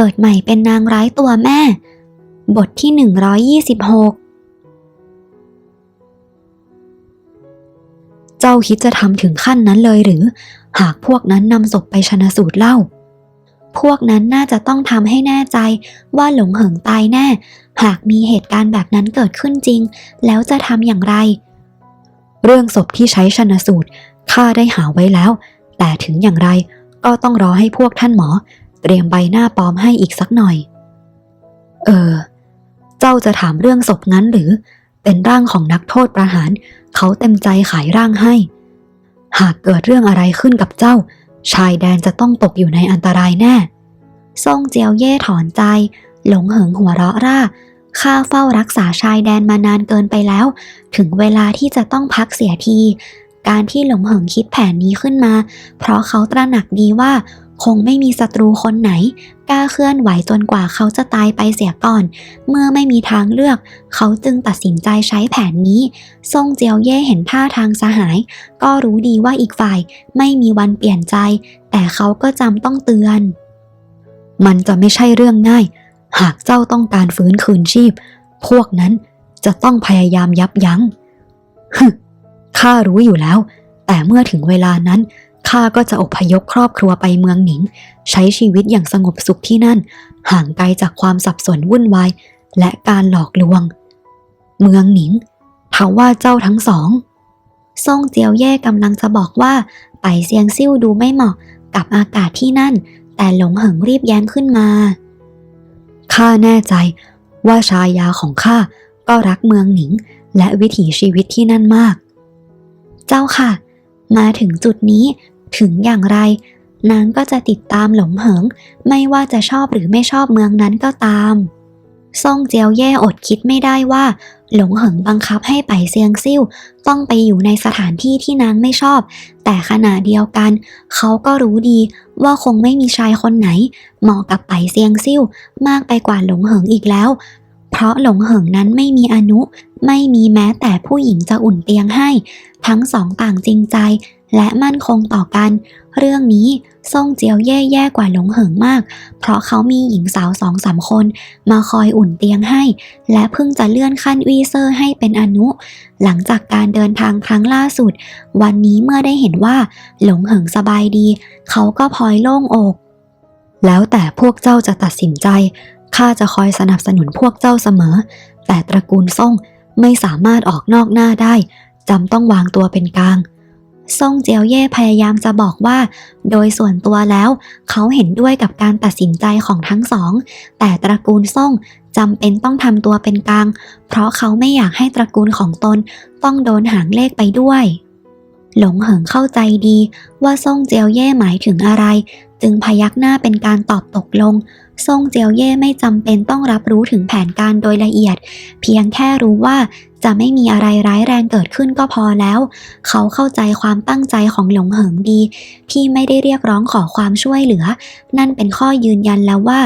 กิดใหม่เป็นนางร้ายตัวแม่ บทที่ 126 เจ้าคิดจะทำถึงขั้นนั้นเลยหรือ หากพวกนั้นนำศพไปชนะสูตรเล่า พวกนั้นน่าจะต้องทำให้แน่ใจว่าหลงเหิงตายแน่ หากมีเหตุการณ์แบบนั้นเกิดขึ้นจริง แล้วจะทำอย่างไร เรื่องศพที่ใช้ชนะสูตรข้าได้หาไว้แล้ว แต่ถึงอย่างไรก็ต้องรอให้พวกท่านหมอ เตรียมใบหน้าปลอมให้อีกสักหน่อย เออ เจ้าจะถามเรื่องศพงั้นหรือ เป็นร่างของนักโทษประหาร เขาเต็มใจขายร่างให้ หากเกิดเรื่องอะไรขึ้นกับเจ้า ชายแดนจะต้องตกอยู่ในอันตรายแน่ซ่งเจียวเย่ถอนใจ หลงเหิงหัวเราะร่าข้าเฝ้ารักษาชายแดนมานานเกินไปแล้ว ถึงเวลาที่จะต้องพักเสียที การที่หลงเหิงคิดแผนนี้ขึ้นมา เพราะเขาตระหนักดีว่า คงไม่มีศัตรูคนไหน กล้าเคลื่อนไหวจนกว่าเขาจะตายไปเสียก่อน เมื่อไม่มีทางเลือก เขาจึงตัดสินใจใช้แผนนี้ซ่งเจียวเย่เห็นท่าทางสหาย ก็รู้ดีว่าอีกฝ่ายไม่มีวันเปลี่ยนใจ แต่เขาก็จำต้องเตือน มันจะไม่ใช่เรื่องง่าย หากเจ้าต้องการฟื้นคืนชีพ พวกนั้นจะต้องพยายามยับยัง้งข้ารู้อยู่แล้ว แต่เมื่อถึงเวลานั้น ข้าก็จะอพยพครอบครัวไปเมืองหนิง ใช้ชีวิตอย่างสงบสุขที่นั่น ห่างไกลจากความสับสนวุ่นวาย และการหลอกลวง เมืองหนิงเทว่าเจ้าทั้งสองซ่งเจียวเย่กำลังจะบอกว่า ไปเซียงซิ่วดูไม่เหมาะกับอากาศที่นั่น แต่หลงเหิงรีบแย้งขึ้นมา ข้าแน่ใจว่าชายาของข้าก็รักเมืองหนิง และวิถีชีวิตที่นั่นมาก เจ้าค่ะ มาถึงจุดนี้ ถึงอย่างไร นางก็จะติดตามหลงเหิง ไม่ว่าจะชอบหรือไม่ชอบเมืองนั้นก็ตามซ่งเจียวเย่อดคิดไม่ได้ว่า หลงเหิงบังคับให้ไปเซียงซิ่วต้องไปอยู่ในสถานที่ที่นางไม่ชอบ แต่ขณะเดียวกัน เขาก็รู้ดีว่าคงไม่มีชายคนไหน เหมาะกับไปเซียงซิ่วมากไปกว่าหลงเหิงอีกแล้ว เพราะหลงเหิงนั้นไม่มีอนุ ไม่มีแม้แต่ผู้หญิงจะอุ่นเตียงให้ ทั้งสองต่างจริงใจ และมั่นคงต่อกัน เรื่องนี้ซ่งเจียวแย่แย่กว่าหลงเหิงมาก เพราะเขามีหญิงสาวสองสามคน มาคอยอุ่นเตียงให้ และเพิ่งจะเลื่อนขั้นวีเซอร์ให้เป็นอนุ หลังจากการเดินทางครั้งล่าสุด วันนี้เมื่อได้เห็นว่า หลงเหิงสบายดี เขาก็พลอยโล่งอก แล้วแต่พวกเจ้าจะตัดสินใจข้าจะคอยสนับสนุนพวกเจ้าเสมอ แต่ตระกูลซ่งไม่สามารถออกนอกหน้าได้จำต้องวางตัวเป็นกลาง ซ่งเจียวเย่พยายามจะบอกว่า โดยส่วนตัวแล้ว เขาเห็นด้วยกับการตัดสินใจของทั้งสอง แต่ตระกูลซ่งจำเป็นต้องทำตัวเป็นกลาง เพราะเขาไม่อยากให้ตระกูลของตนต้องโดนหางเลขไปด้วย หลงเหิงเข้าใจดีว่าซ่งเจียวเย่หมายถึงอะไร จึงพยักหน้าเป็นการตอบตกลงซ่งเจียวเย่ไม่จำเป็นต้องรับรู้ถึงแผนการโดยละเอียด เพียงแค่รู้ว่าจะไม่มีอะไรร้ายแรงเกิดขึ้นก็พอแล้ว เขาเข้าใจความตั้งใจของหลงเหิงดี ที่ไม่ได้เรียกร้องขอความช่วยเหลือ นั่นเป็นข้อยืนยันแล้วว่า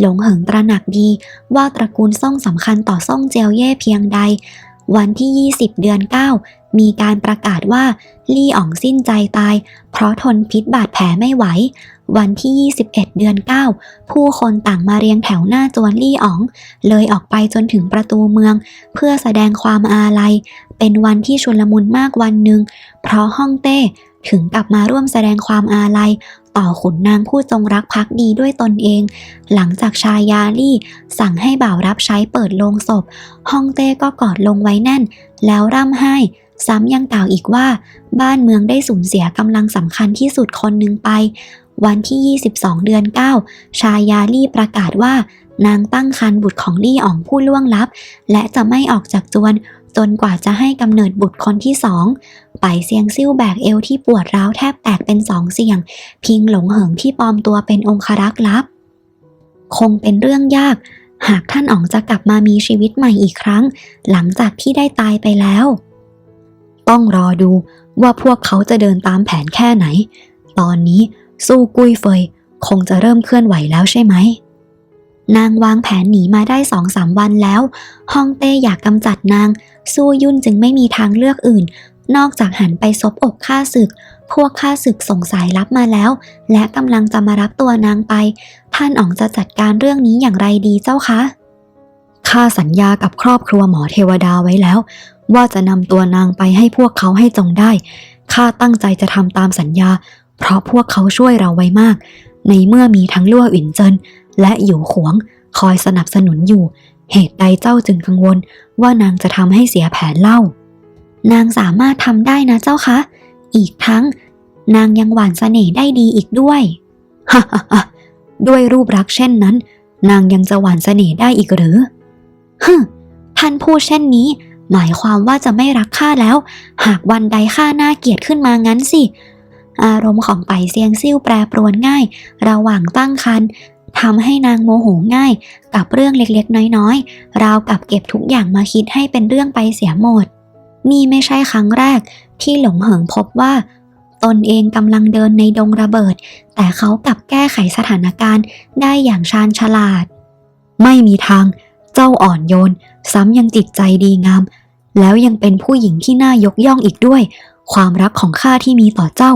หลงเหิงตระหนักดี ว่าตระกูลซ่งสำคัญต่อซ่งเจียวเย่เพียงใด วันที่ 20 เดือน 9 มีการประกาศว่าลี่อ๋องสิ้นใจตาย เพราะทนพิษบาดแผลไม่ไหว วันที่ 21 เดือน 9 ผู้คนต่างมาเรียงแถวหน้าจวนลี่อ๋อง เลยออกไปจนถึงประตูเมือง เพื่อแสดงความอาลัย เป็นวันที่ชุลมุนมากวันหนึ่ง เพราะฮ่องเต้ถึงกลับมาร่วมแสดงความอาลัย ต่อขุนนางผู้จงรักภักดีด้วยตนเอง หลังจากชายาลี่ สั่งให้บ่าวรับใช้เปิดโลงศพฮ่องเต้ก็กอดลงไว้แน่น แล้วร่ำไห้ ซ้ำยังกล่าวอีกว่า บ้านเมืองได้สูญเสียกำลังสำคัญที่สุดคนหนึ่งไป วันที่ 22 เดือน 9 ชายาลี่ประกาศว่า นางตั้งครรภ์บุตรของลี่อ๋องผู้ล่วงลับ และจะไม่ออกจากจวน จนกว่าจะให้กำเนิดบุตรคนที่สองไปเซียงซิ่วแบกเอวที่ปวดร้าวแทบแตกเป็นสองเสียง พิงหลงเหิงที่ปลอมตัวเป็นองครักษ์ลับ คงเป็นเรื่องยาก หากท่านอ๋องจะกลับมามีชีวิตใหม่อีกครั้ง หลังจากที่ได้ตายไปแล้ว ต้องรอดูว่าพวกเขาจะเดินตามแผนแค่ไหน ตอนนี้สู้กุ้ยเฟย คงจะเริ่มเคลื่อนไหวแล้วใช่ไหม นางวางแผนหนีมาได้สองสามวันแล้วฮองเต้อยากกำจัดนาง สู้ยุ่นจึงไม่มีทางเลือกอื่น นอกจากหันไปซบอกข้าศึก พวกข้าศึกส่งสายลับมาแล้ว และกำลังจะมารับตัวนางไป ท่านอ๋องจะจัดการเรื่องนี้อย่างไรดีเจ้าคะข้าสัญญากับครอบครัวหมอเทวดาไว้แล้ว ว่าจะนำตัวนางไปให้พวกเขาให้จงได้ข้าตั้งใจจะทำตามสัญญา เพราะพวกเขาช่วยเราไว้มาก ในเมื่อมีทั้งลั่วอิ่นเจิน และหยู่ขวง คอยสนับสนุนอยู่ เหตุใดเจ้าจึงกังวล ว่านางจะทำให้เสียแผนเล่า นางสามารถทำได้นะเจ้าคะ อีกทั้ง นางยังหวานเสน่ห์ได้ดีอีกด้วยฮ่าฮ่าฮ่าด้วยรูปรักษ์เช่นนั้น นางยังจะหวานเสน่ห์ได้อีกหรือฮึท่านพูดเช่นนี้ หมายความว่าจะไม่รักข้าแล้ว หากวันใดข้าน่าเกลียดขึ้นมางั้นสิ อารมณ์ของไปเซียงซิ่วแปรปรวนง่าย ระหว่างตั้งครรภ์ ทำให้นางโมโหง่ายกับเรื่องเล็กๆ น้อยๆ ราวกับเก็บทุกอย่างมาคิดให้เป็นเรื่องไปเสียหมด นี่ไม่ใช่ครั้งแรกที่หลงเหิงพบว่า ตนเองกำลังเดินในดงระเบิด แต่เขากลับแก้ไขสถานการณ์ได้อย่างชาญฉลาด ไม่มีทาง เจ้าอ่อนโยน ซ้ำยังจิตใจดีงาม แล้วยังเป็นผู้หญิงที่น่ายกย่องอีกด้วย ความรักของข้าที่มีต่อเจ้า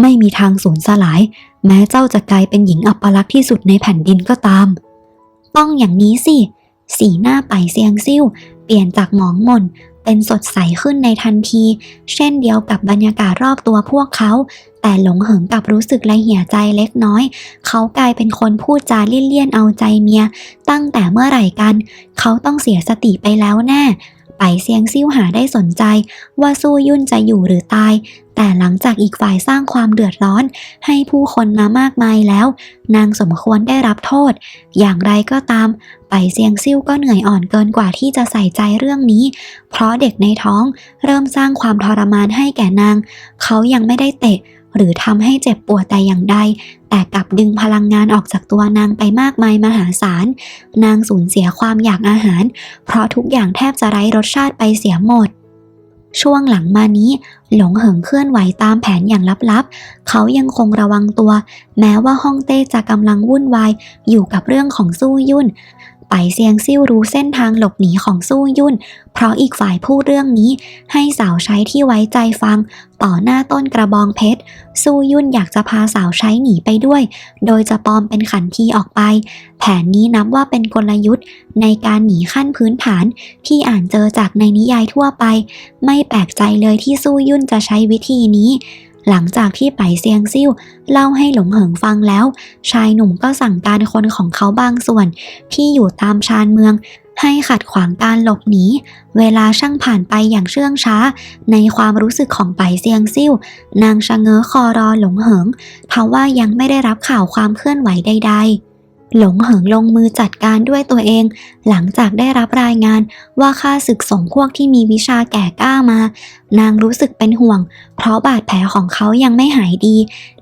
ไม่มีทางสูญสลาย แม้เจ้าจะกลายเป็นหญิงอัปลักษณ์ที่สุดในแผ่นดินก็ตาม ต้องอย่างนี้สิ สีหน้าไปเซียงซิ่วเปลี่ยนจากหมองหม่นเป็นสดใสขึ้นในทันที เช่นเดียวกับบรรยากาศรอบตัวพวกเขา แต่หลงเหิงกับรู้สึกละเหี่ยใจเล็กน้อย เขากลายเป็นคนพูดจาเลี่ยนๆเอาใจเมีย ตั้งแต่เมื่อไหร่กัน เขาต้องเสียสติไปแล้วแน่ไปเซียงซิ่วหาได้สนใจ ว่าสู้ยุ่นจะอยู่หรือตาย แต่หลังจากอีกฝ่ายสร้างความเดือดร้อน ให้ผู้คนมามากมายแล้ว นางสมควรได้รับโทษ อย่างไรก็ตาม ไปเซียงซิ่วก็เหนื่อยอ่อนเกินกว่าที่จะใส่ใจเรื่องนี้ เพราะเด็กในท้องเริ่มสร้างความทรมานให้แก่นาง เขายังไม่ได้เตะ หรือทำให้เจ็บปวดแต่อย่างใด แต่กลับดึงพลังงานออกจากตัวนางไปมากมายมหาศาล นางสูญเสียความอยากอาหาร เพราะทุกอย่างแทบจะไร้รสชาติไปเสียหมด ช่วงหลังมานี้ หลงเหิงเคลื่อนไหวตามแผนอย่างลับๆ เขายังคงระวังตัว แม้ว่าฮ่องเต้จะกำลังวุ่นวายอยู่กับเรื่องของสู้ยุ่น ไปเซียงซิ่วรู้เส้นทางหลบหนีของสู้ยุ่น เพราะอีกฝ่ายพูดเรื่องนี้ ให้สาวใช้ที่ไว้ใจฟัง ต่อหน้าต้นกระบองเพชร สู้ยุ่นอยากจะพาสาวใช้หนีไปด้วย โดยจะปลอมเป็นขันทีออกไป แผนนี้นับว่าเป็นกลยุทธ์ ในการหนีขั้นพื้นฐาน ที่อ่านเจอจากในนิยายทั่วไป ไม่แปลกใจเลยที่สู้ยุ่นจะใช้วิธีนี้ หลังจากที่ไปเซียงซิ่วเล่าให้หลงเหิงฟังแล้ว ชายหนุ่มก็สั่งการคนของเขาบางส่วน ที่อยู่ตามชานเมือง ให้ขัดขวางการหลบหนีเวลาช่างผ่านไปอย่างเชื่องช้า ในความรู้สึกของไปเซียงซิ่ว นางชะเง้อคอรอหลงเหิงทว่ายังไม่ได้รับข่าวความเคลื่อนไหวใด ๆ หลงเหิงลงมือจัดการด้วยตัวเอง หลังจากได้รับรายงานว่าข้าศึกสงพวกที่มีวิชาแก่กล้ามา นางรู้สึกเป็นห่วง เพราะบาดแผลของเขายังไม่หายดี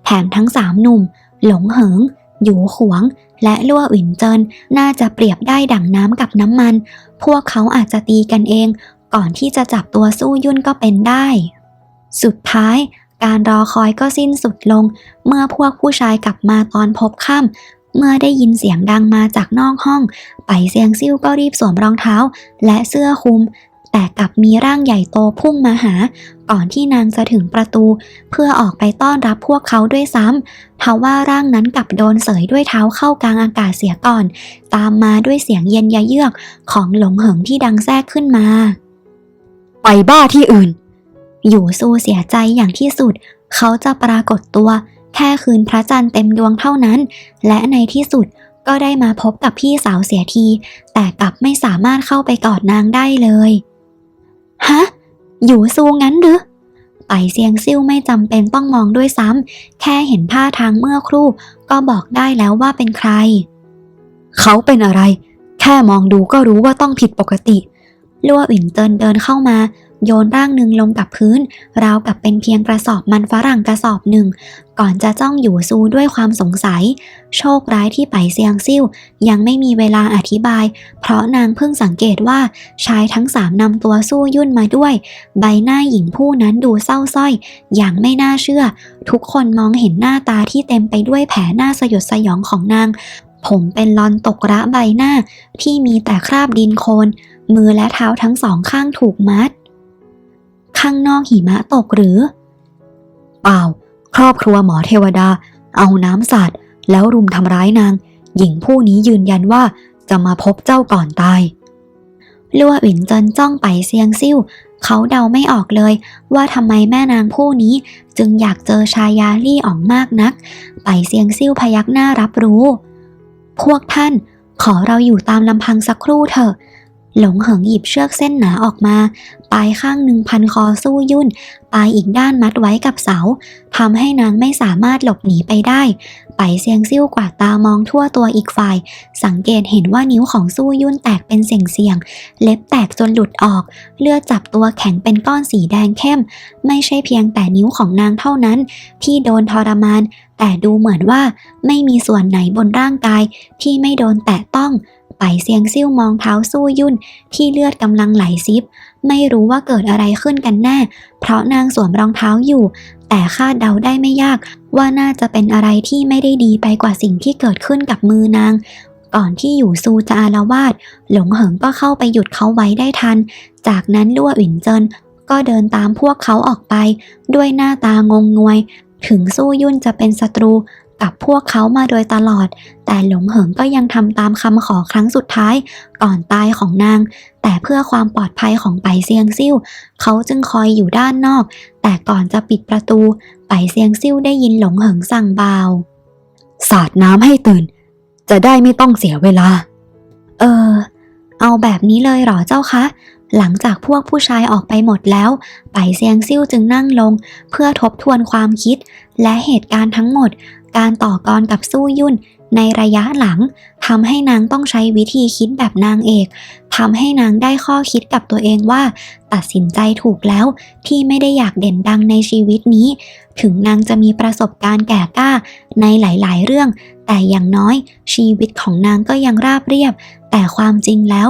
แถมทั้งสามหนุ่ม หลงเหิง หยูขวง และลั่วอินเจินน่าจะเปรียบได้ดั่งน้ำกับน้ำมัน พวกเขาอาจจะตีกันเอง ก่อนที่จะจับตัวสู้ยุ่นก็เป็นได้ สุดท้ายการรอคอยก็สิ้นสุดลง เมื่อพวกผู้ชายกลับมาตอนพบค่ำ เมื่อได้ยินเสียงดังมาจากนอกห้อง ไปเซียงซิ่วก็รีบสวมรองเท้า และเสื้อคลุม แต่กลับมีร่างใหญ่โตพุ่งมาหา ก่อนที่นางจะถึงประตู เพื่อออกไปต้อนรับพวกเขาด้วยซ้ำทว่าร่างนั้นกลับโดนเสยด้วยเท้าเข้ากลางอากาศเสียก่อน ตามมาด้วยเสียงเย็นยะเยือกของหลงเหิงที่ดังแทรกขึ้นมา ไปบ้าที่อื่น อยู่สู้เสียใจอย่างที่สุด เขาจะปรากฏตัว แค่คืนพระจันทร์เต็มดวงเท่านั้น และในที่สุดก็ได้มาพบกับพี่สาวเสียที แต่กลับไม่สามารถเข้าไปกอดนางได้เลย ฮะ อยู่สู้งั้นหรือไปเซียงซิ่วไม่จำเป็นต้องมองด้วยซ้ำ แค่เห็นท่าทางเมื่อครู่ ก็บอกได้แล้วว่าเป็นใคร เขาเป็นอะไร แค่มองดูก็รู้ว่าต้องผิดปกติ ลัวอิ่นเจินเดินเข้ามาโยนร่างหนึ่งลงกับพื้น ราวกับเป็นเพียงกระสอบมันฝรั่งกระสอบหนึ่ง ก่อนจะจ้องอยู่ซูด้วยความสงสัย โชคร้ายที่ไปเซียงซิ่วยังไม่มีเวลาอธิบาย เพราะนางเพิ่งสังเกตว่าชายทั้งสามนำตัวสู้ยุ่นมาด้วย ใบหน้าหญิงผู้นั้นดูเศร้าสร้อย อย่างไม่น่าเชื่อ ทุกคนมองเห็นหน้าตาที่เต็มไปด้วยแผลหน้าสยดสยองของนาง ผมเป็นลอนตกระใบหน้าที่มีแต่คราบดินโคลนมือและเท้าทั้งสองข้างถูกมัด ข้างนอกหิมะตกหรือ เปล่า ครอบครัวหมอเทวดา เอาน้ำสาดแล้วรุมทำร้ายนาง หญิงผู้นี้ยืนยันว่าจะมาพบเจ้าก่อนตายลั่วหวินเจินจ้องไปเซียงซิ่วเขาเดาไม่ออกเลย ว่าทำไมแม่นางผู้นี้ จึงอยากเจอชายาลี่อ่องมากนัก ไปเซียงซิ่วพยักหน้ารับรู้ พวกท่านขอเราอยู่ตามลำพังสักครู่เถอะ หลงเหิงหยิบเชือกเส้นหนาออกมา ปลายข้างหนึ่งพันคอสู้ยุ่น ปลายอีกด้านมัดไว้กับเสาทำให้นางไม่สามารถหลบหนีไปได้ ไปเซียงซิ่วกว่าตามองทั่วตัวอีกฝ่าย สังเกตเห็นว่านิ้วของสู้ยุ่นแตกเป็นเสี่ยงๆเล็บแตกจนหลุดออก เลือดจับตัวแข็งเป็นก้อนสีแดงเข้ม ไม่ใช่เพียงแต่นิ้วของนางเท่านั้น ที่โดนทรมาน แต่ดูเหมือนว่าไม่มีส่วนไหนบนร่างกายที่ไม่โดนแตะต้อง ไปเซียงซิ่วมองเท้าสู้ยุ่น ที่เลือดกำลังไหลซิบ ไม่รู้ว่าเกิดอะไรขึ้นกันแน่ เพราะนางสวมรองเท้าอยู่ แต่คาดเดาได้ไม่ยาก ว่าน่าจะเป็นอะไรที่ไม่ได้ดีไปกว่าสิ่งที่เกิดขึ้นกับมือนาง ก่อนที่อยู่ซูจะอาละวาดหลงเหิงก็เข้าไปหยุดเขาไว้ได้ทัน จากนั้นลั่วอินเจินก็เดินตามพวกเขาออกไป ด้วยหน้าตางงงวย ถึงสู้ยุ่นจะเป็นศัตรู กับพวกเขามาโดยตลอด แต่หลงเหิงก็ยังทำตามคำขอครั้งสุดท้ายก่อนตายของนาง แต่เพื่อความปลอดภัยของไปเซียงซิ่วเขาจึงคอยอยู่ด้านนอก แต่ก่อนจะปิดประตู ไปเซียงซิ่วได้ยินหลงเหิงสั่งเบาสาดน้ำให้ตื่น จะได้ไม่ต้องเสียเวลา เออ เอาแบบนี้เลยเหรอเจ้าคะ หลังจากพวกผู้ชายออกไปหมดแล้ว ไปเซียงซิ่วจึงนั่งลง เพื่อทบทวนความคิด และเหตุการณ์ทั้งหมด การต่อกรกับสู้ยุ่นในระยะหลังทำให้นางต้องใช้วิธีคิดแบบนางเอกทำให้นางได้ข้อคิดกับตัวเองว่า ตัดสินใจถูกแล้วที่ไม่ได้อยากเด่นดังในชีวิตนี้ ถึงนางจะมีประสบการณ์แก่กล้าในหลาย ๆ เรื่อง แต่อย่างน้อยชีวิตของนางก็ยังราบเรียบ แต่ความจริงแล้ว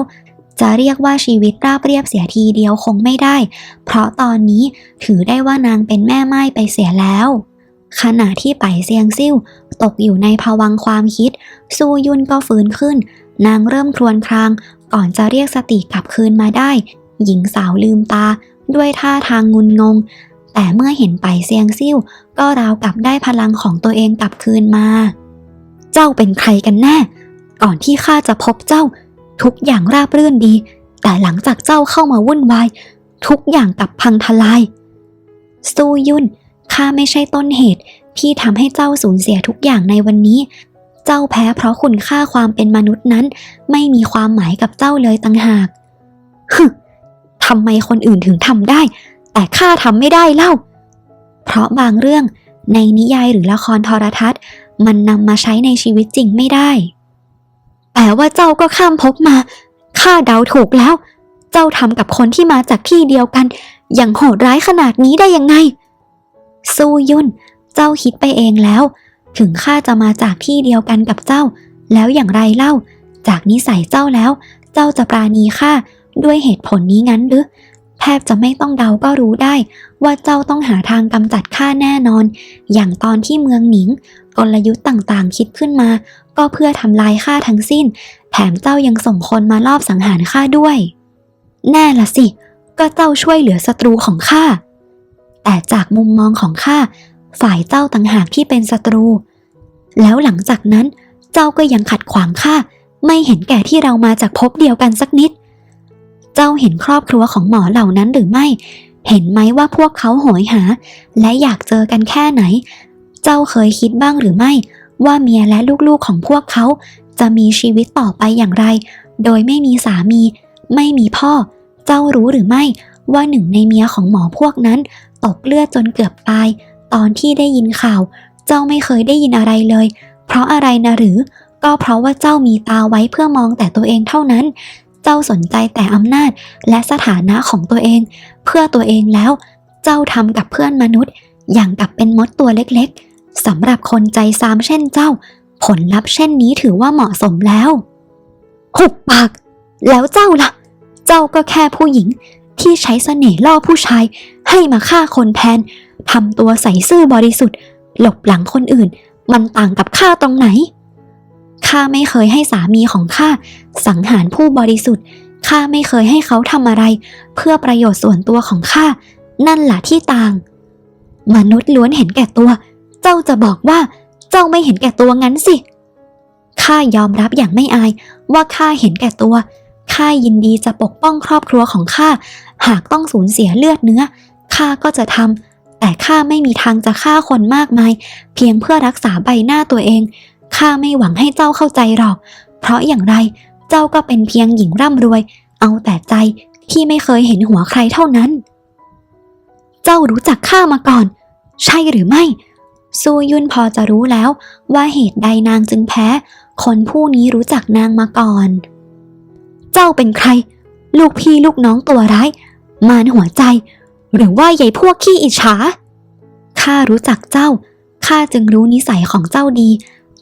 จะเรียกว่าชีวิตราบเรียบเสียทีเดียวคงไม่ได้ เพราะตอนนี้ถือได้ว่านางเป็นแม่ไม้ไปเสียแล้ว ขณะที่ไปเซียงซิ่วตกอยู่ในภวังความคิดสู้ยุ่นก็ฟื้นขึ้น นางเริ่มครวญคราง ก่อนจะเรียกสติกลับคืนมาได้ หญิงสาวลืมตา ด้วยท่าทางงุนงง แต่เมื่อเห็นไปเซียงซิ่วก็ราวกับได้พลังของตัวเองกลับคืนมา เจ้าเป็นใครกันแน่ ก่อนที่ข้าจะพบเจ้า ทุกอย่างราบรื่นดี แต่หลังจากเจ้าเข้ามาวุ่นวาย ทุกอย่างกลับพังทลายสู้ยุ่น ข้าไม่ใช่ต้นเหตุที่ทำให้เจ้าสูญเสียทุกอย่างในวันนี้ เจ้าแพ้เพราะคุณค่าความเป็นมนุษย์นั้น ไม่มีความหมายกับเจ้าเลยต่างหากฮึทำไมคนอื่นถึงทำได้ แต่ข้าทำไม่ได้เล่า เพราะบางเรื่องในนิยายหรือละครโทรทัศน์ มันนำมาใช้ในชีวิตจริงไม่ได้ แต่ว่าเจ้าก็ข้ามภพมา ข้าเดาถูกแล้ว เจ้าทำกับคนที่มาจากที่เดียวกัน อย่างโหดร้ายขนาดนี้ได้ยังไง สู้ยุ่น เจ้าคิดไปเองแล้ว ถึงข้าจะมาจากที่เดียวกันกับเจ้า แล้วอย่างไรเล่า จากนิสัยเจ้าแล้ว เจ้าจะปราณีข้าด้วยเหตุผลนี้งั้นหรือแทบจะไม่ต้องเดาก็รู้ได้ ว่าเจ้าต้องหาทางกำจัดข้าแน่นอน อย่างตอนที่เมืองหนิง กลยุทธ์ต่างๆ คิดขึ้นมา ก็เพื่อทำลายข้าทั้งสิ้น แถมเจ้ายังส่งคนมาลอบสังหารข้าด้วย แน่ละสิ ก็เจ้าช่วยเหลือศัตรูของข้า แต่จากมุมมองของข้าฝ่ายเจ้าต่างหากที่เป็นศัตรู แล้วหลังจากนั้นเจ้าก็ยังขัดขวางข้าไม่เห็นแก่ที่เรามาจากภพเดียวกันสักนิด เจ้าเห็นครอบครัวของหมอเหล่านั้นหรือไม่ เห็นไหมว่าพวกเขาโหยหา และอยากเจอกันแค่ไหน เจ้าเคยคิดบ้างหรือไม่ ว่าเมียและลูกๆของพวกเขาจะมีชีวิตต่อไปอย่างไร โดยไม่มีสามี ไม่มีพ่อ เจ้ารู้หรือไม่ว่าหนึ่งในเมียของหมอพวกนั้น ตกเลือดจนเกือบตาย ตอนที่ได้ยินข่าว เจ้าไม่เคยได้ยินอะไรเลย เพราะอะไรนะหรือ ก็เพราะว่าเจ้ามีตาไว้เพื่อมองแต่ตัวเองเท่านั้น เจ้าสนใจแต่อำนาจและสถานะของตัวเอง เพื่อตัวเองแล้ว เจ้าทำกับเพื่อนมนุษย์ อย่างกับเป็นมดตัวเล็กๆสำหรับคนใจซามเช่นเจ้า ผลลัพธ์เช่นนี้ถือว่าเหมาะสมแล้วหุบปาก แล้วเจ้าล่ะ เจ้าก็แค่ผู้หญิง ที่ใช้เสน่ห์ล่อผู้ชาย ให้มาฆ่าคนแทนทำตัวใส่ซื่อบริสุทธิ์ หลบหลังคนอื่น มันต่างกับข้าตรงไหนข้าไม่เคยให้สามีของข้าสังหารผู้บริสุทธิ์ข้าไม่เคยให้เขาทำอะไร เพื่อประโยชน์ส่วนตัวของข้านั่นแหละที่ต่าง มนุษย์ล้วนเห็นแก่ตัว เจ้าจะบอกว่า เจ้าไม่เห็นแก่ตัวงั้นสิข้ายอมรับอย่างไม่อายว่าข้าเห็นแก่ตัว ข้ายินดีจะปกป้องครอบครัวของข้า หากต้องสูญเสียเลือดเนื้อ ข้าก็จะทำ แต่ข้าไม่มีทางจะฆ่าคนมากมาย เพียงเพื่อรักษาใบหน้าตัวเอง ข้าไม่หวังให้เจ้าเข้าใจหรอก เพราะอย่างไร เจ้าก็เป็นเพียงหญิงร่ำรวย เอาแต่ใจที่ไม่เคยเห็นหัวใครเท่านั้น เจ้ารู้จักข้ามาก่อน ใช่หรือไม่ ซูยุนพอจะรู้แล้วว่าเหตุใดนางจึงแพ้ คนผู้นี้รู้จักนางมาก่อน เจ้าเป็นใคร ลูกพี่ลูกน้องตัวร้าย มารหัวใจ หรือว่าใหญ่พวกขี้อิจฉาข้ารู้จักเจ้าข้าจึงรู้นิสัยของเจ้าดี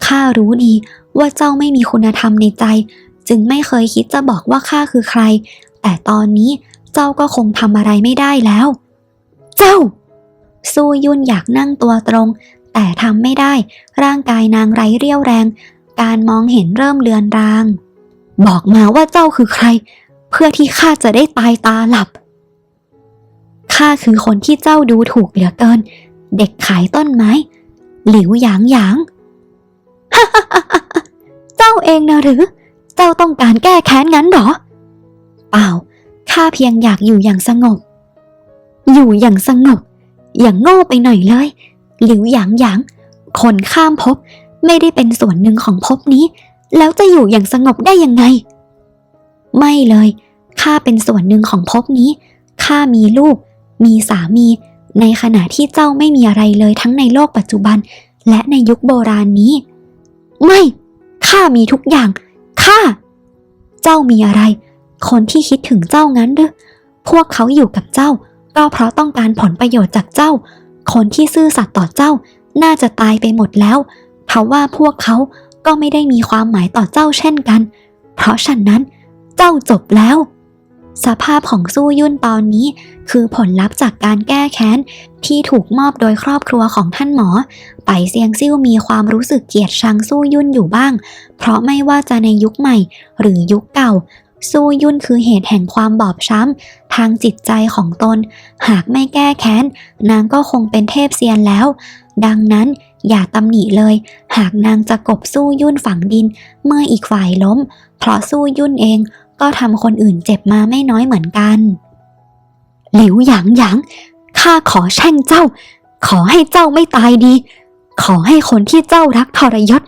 ข้ารู้ดีว่าเจ้าไม่มีคุณธรรมในใจ จึงไม่เคยคิดจะบอกว่าข้าคือใคร แต่ตอนนี้เจ้าก็คงทำอะไรไม่ได้แล้ว เจ้าซูยุนอยากนั่งตัวตรง แต่ทำไม่ได้ ร่างกายนางไร้เรี่ยวแรง การมองเห็นเริ่มเลือนราง บอกมาว่าเจ้าคือใคร เพื่อที่ข้าจะได้ตายตาหลับ ข้าคือคนที่เจ้าดูถูกเหลือเกิน เด็กขายต้นไม้ หลิวหยางหยาง เจ้าเองนะหรือ เจ้าต้องการแก้แค้นงั้นหรอ เปล่า ข้าเพียงอยากอยู่อย่างสงบ อยู่อย่างสงบ อย่างโง่ไปหน่อยเลย หลิวหยางหยาง คนข้ามภพไม่ได้เป็นส่วนหนึ่งของภพนี้ แล้วจะอยู่อย่างสงบได้ยังไง ไม่เลย ข้าเป็นส่วนหนึ่งของภพนี้ ข้ามีลูก มีสามี ในขณะที่เจ้าไม่มีอะไรเลยทั้งในโลกปัจจุบัน และในยุคโบราณนี้ ไม่ ข้ามีทุกอย่าง ข้า เจ้ามีอะไร คนที่คิดถึงเจ้างั้นหรือพวกเขาอยู่กับเจ้า ก็เพราะต้องการผลประโยชน์จากเจ้า คนที่ซื่อสัตย์ต่อเจ้า น่าจะตายไปหมดแล้ว เพราะว่าพวกเขา ก็ไม่ได้มีความหมายต่อเจ้าเช่นกัน เพราะฉะนั้นเจ้าจบแล้ว สภาพของสู้ยุ่นตอนนี้ คือผลลัพธ์จากการแก้แค้น ที่ถูกมอบโดยครอบครัวของท่านหมอ ไปเซียงซิ่วมีความรู้สึกเกลียดชังสู้ยุ่นอยู่บ้าง เพราะไม่ว่าจะในยุคใหม่ หรือยุคเก่าสู้ยุ่นคือเหตุแห่งความบอบช้ำ ทางจิตใจของตน หากไม่แก้แค้น นางก็คงเป็นเทพเซียนแล้ว ดังนั้น อย่าตำหนิเลย หากนางจะกบสู้ยุ่นฝังดิน เมื่ออีกฝ่ายล้ม เพราะสู้ยุ่นเองก็ทำคนอื่นเจ็บมาไม่น้อยเหมือนกัน หลิวหยางหยางข้าขอแช่งเจ้า ขอให้เจ้าไม่ตายดี ขอให้คนที่เจ้ารักทรยศ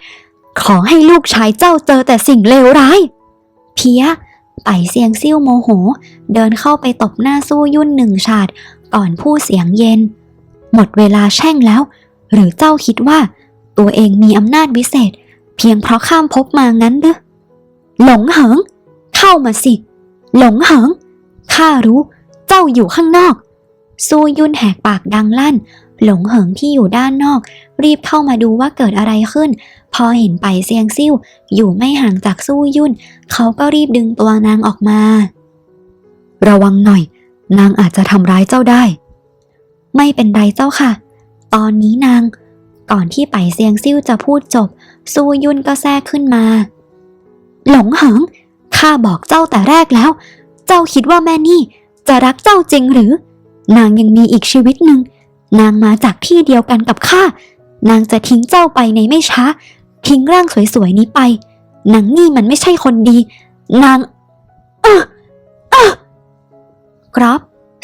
ขอให้ลูกชายเจ้าเจอแต่สิ่งเลวร้าย เพียไปเสียงซิ่วโมโห เดินเข้าไปตบหน้าสู้ยุ่นหนึ่งฉาดก่อนพูดเสียงเย็น หมดเวลาแช่งแล้ว หรือเจ้าคิดว่า ตัวเองมีอำนาจวิเศษ เพียงเพราะข้ามภพมางั้นหรือหลงเหิง เข้ามาสิ หลงเหิงข้ารู้ เจ้าอยู่ข้างนอก ซูยุนแหกปากดังลั่น หลงเหิงที่อยู่ด้านนอก รีบเข้ามาดูว่าเกิดอะไรขึ้น พอเห็นไปเซียงซิ่วอยู่ไม่ห่างจากสู้ยุ่นเขาก็รีบดึงตัวนางออกมา ระวังหน่อย นางอาจจะทำร้ายเจ้าได้ ไม่เป็นไรเจ้าค่ะ ตอนนี้นาง ก่อนที่ไปเซียงซิ่วจะพูดจบสู้ยุ่นก็แทรกขึ้นมา หลงเหิงข้าบอกเจ้าแต่แรกแล้ว เจ้าคิดว่าแม่นี่ จะรักเจ้าจริงหรือ นางยังมีอีกชีวิตหนึ่ง นางมาจากที่เดียวกันกับข้านางจะทิ้งเจ้าไปในไม่ช้า ทิ้งร่างสวยๆนี้ไป นางนี่มันไม่ใช่คนดี นางเออเออกรอบ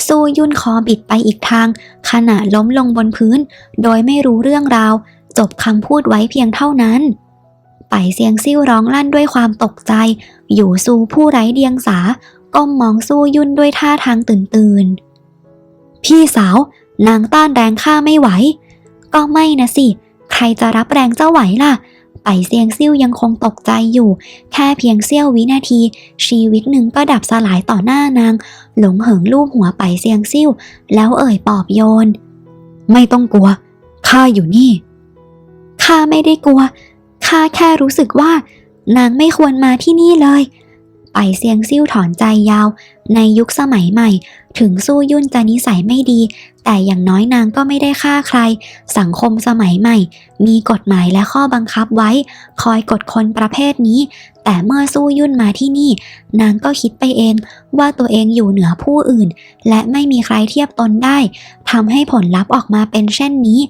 สู้ยุ่นคอบิดไปอีกทาง ขณะล้มลงบนพื้น โดยไม่รู้เรื่องราว จบคำพูดไว้เพียงเท่านั้นไปเสียงซิ่วร้องลั่นด้วยความตกใจ อยู่ซูผู้ไร้เดียงสา ก้มมองสู้ยุ่นด้วยท่าทางตื่นตื่น พี่สาว นางต้านแรงข้าไม่ไหว ก็ไม่นะสิ ใครจะรับแรงเจ้าไหวล่ะ ไปเซียงซิ่วยังคงตกใจอยู่ แค่เพียงเสี้ยววินาที ชีวิตหนึ่งก็ดับสลายต่อหน้านาง หลงเหิงลูบหัวไปเซียงซิ่วแล้วเอ่ยปอบโยน ไม่ต้องกลัวข้าอยู่นี่ข้าไม่ได้กลัวข้าแค่รู้สึกว่านางไม่ควรมาที่นี่เลย ไปเซียงซิ่วถอนใจยาว ในยุคสมัยใหม่ ถึงสู้ยุ่นจะนิสัยไม่ดี แต่อย่างน้อยนางก็ไม่ได้ฆ่าใคร สังคมสมัยใหม่ มีกฎหมายและข้อบังคับไว้ คอยกดคนประเภทนี้ แต่เมื่อสู้ยุ่นมาที่นี่ นางก็คิดไปเองว่าตัวเองอยู่เหนือผู้อื่น และไม่มีใครเทียบตนได้ทำให้ผลลัพธ์ออกมาเป็นเช่นนี้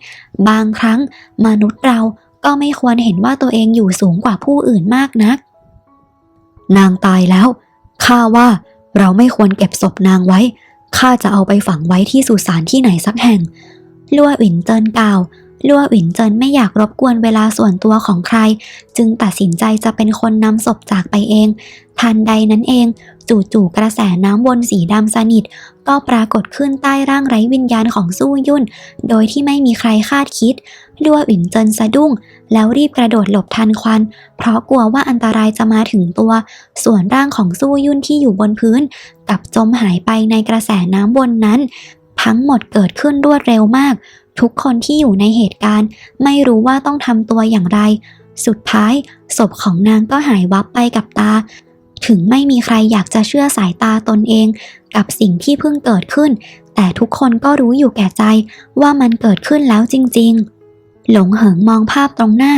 บางครั้งมนุษย์เราก็ไม่ควรเห็นว่าตัวเองอยู่สูงกว่าผู้อื่นมากนัก นางตายแล้ว ข้าว่าเราไม่ควรเก็บศพนางไว้ ข้าจะเอาไปฝังไว้ที่สุสานที่ไหนสักแห่ง ลั่วอินเจินกล่าว ลัวหวินเจินไม่อยากรบกวนเวลาส่วนตัวของใคร จึงตัดสินใจจะเป็นคนนำศพจากไปเอง ทันใดนั้นเอง จู่ๆกระแสน้ำวนสีดำสนิท ก็ปรากฏขึ้นใต้ร่างไร้วิญญาณของสู้ยุ่น โดยที่ไม่มีใครคาดคิดลัวหวินเจินสะดุ้ง แล้วรีบกระโดดหลบทันควัน เพราะกลัวว่าอันตรายจะมาถึงตัว ส่วนร่างของสู้ยุ่นที่อยู่บนพื้นกับจมหายไปในกระแสน้ำวนนั้น ทั้งหมดเกิดขึ้นรวดเร็วมาก ทุกคนที่อยู่ในเหตุการณ์ ไม่รู้ว่าต้องทำตัวอย่างไร สุดท้ายศพของนางก็หายวับไปกับตา ถึงไม่มีใครอยากจะเชื่อสายตาตนเอง กับสิ่งที่เพิ่งเกิดขึ้น แต่ทุกคนก็รู้อยู่แก่ใจว่ามันเกิดขึ้นแล้วจริง ๆหลงเหิงมองภาพตรงหน้า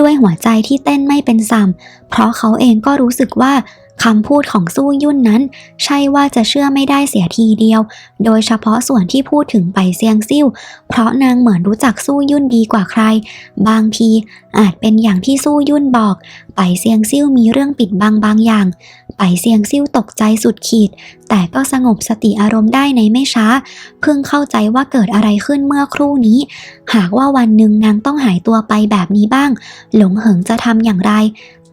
ด้วยหัวใจที่เต้นไม่เป็นสัมเพราะเขาเองก็รู้สึกว่า คำพูดของสู้ยุ่นนั้น ใช่ว่าจะเชื่อไม่ได้เสียทีเดียว โดยเฉพาะส่วนที่พูดถึงไปเซียงซิ่ว เพราะนางเหมือนรู้จักสู้ยุ่นดีกว่าใคร บางทีอาจเป็นอย่างที่สู้ยุ่นบอก ไปเซียงซิ่วมีเรื่องปิดบังบางอย่าง ไปเซียงซิ่วตกใจสุดขีด แต่ก็สงบสติอารมณ์ได้ในไม่ช้า เพิ่งเข้าใจว่าเกิดอะไรขึ้นเมื่อครู่นี้ หากว่าวันหนึ่งนางต้องหายตัวไปแบบนี้บ้าง หลงเหิงจะทำอย่างไร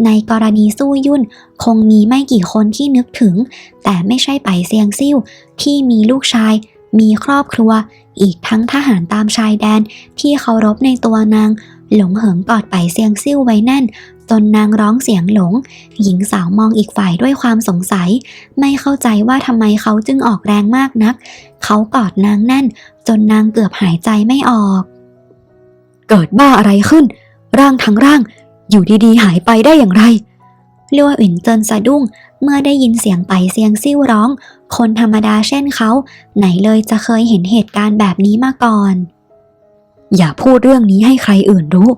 ในกรณีสู้ยุ่น คงมีไม่กี่คนที่นึกถึง แต่ไม่ใช่ไปเซียงซิ่วที่มีลูกชาย มีครอบครัว อีกทั้งทหารตามชายแดน ที่เคารพในตัวนาง หลงเหิงกอดไปเซียงซิ่วไว้แน่น จนนางร้องเสียงหลง หญิงสาวมองอีกฝ่ายด้วยความสงสัย ไม่เข้าใจว่าทำไมเขาจึงออกแรงมากนัก เขากอดนางแน่น จนนางเกือบหายใจไม่ออก เกิดบ้าอะไรขึ้น ร่างทั้งร่าง อยู่ดีๆ หายไปได้อย่างไรลั่วอินเจินสะดุ้งเมื่อได้ยินเสียงไปเซียงซิ่วร้อง คนธรรมดาเช่นเขา ไหนเลยจะเคยเห็นเหตุการณ์แบบนี้มาก่อน อย่าพูดเรื่องนี้ให้ใครอื่นรู้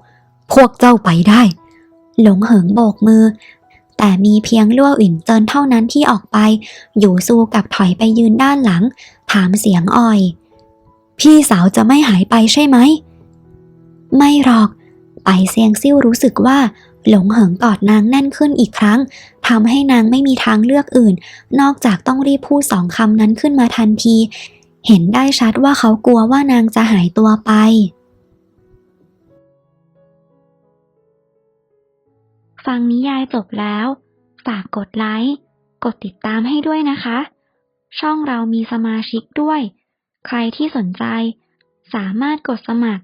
พวกเจ้าไปได้ หลงเหิงโบกมือ แต่มีเพียงลั่วอินเจินเท่านั้นที่ออกไป อยู่ซูกับถอยไปยืนด้านหลัง ถามเสียงอ่อย พี่สาวจะไม่หายไปใช่ไหม ไม่หรอก ไปเซียงซิ่วรู้สึกว่า หลงเหิงกอดนางแน่นขึ้นอีกครั้งทำให้นางไม่มีทางเลือกอื่น นอกจากต้องรีบพูดสองคำนั้นขึ้นมาทันที เห็นได้ชัดว่าเขากลัวว่านางจะหายตัวไปฟังนิยายจบแล้ว ฝากกดไลค์ กดติดตามให้ด้วยนะคะ ช่องเรามีสมาชิกด้วย ใครที่สนใจ สามารถกดสมัคร